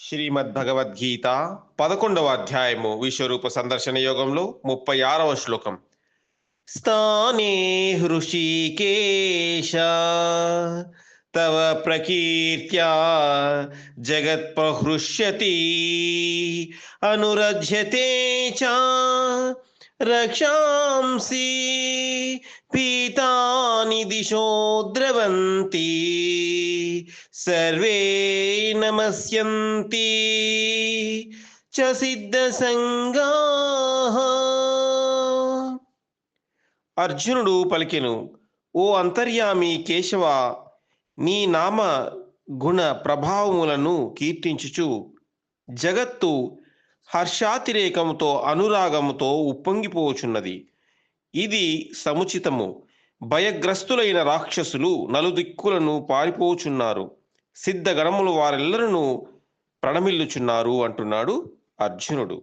శ్రీమద్ భగవద్గీత పదకొండవ అధ్యాయము విశ్వరూప సందర్శన యోగంలో ముప్పై ఆరవ శ్లోకం. స్థానే హృషికేశ తవ ప్రకీర్త్యా జగత్ ప్రహృష్యతి అనురజ్యతే చ రక్షాంసి పీతా దిశో ద్రవంతి సర్వే నమస్యంతి. చ సిద్ధసంగా అర్జునుడు పలికెను ఓ అంతర్యామి కేశవ నీ నామ గుణ ప్రభావములను కీర్తించుచు. జగత్తు హర్షాతిరేకముతో అనురాగముతో ఉప్పొంగిపోచున్నది. ఇది సముచితము. భయగ్రస్తులైన రాక్షసులు నలుదిక్కులను పారిపోచున్నారు. సిద్ధగణములు వారెల్లరూ ప్రణమిల్లుచున్నారు అంటున్నాడు అర్జునుడు.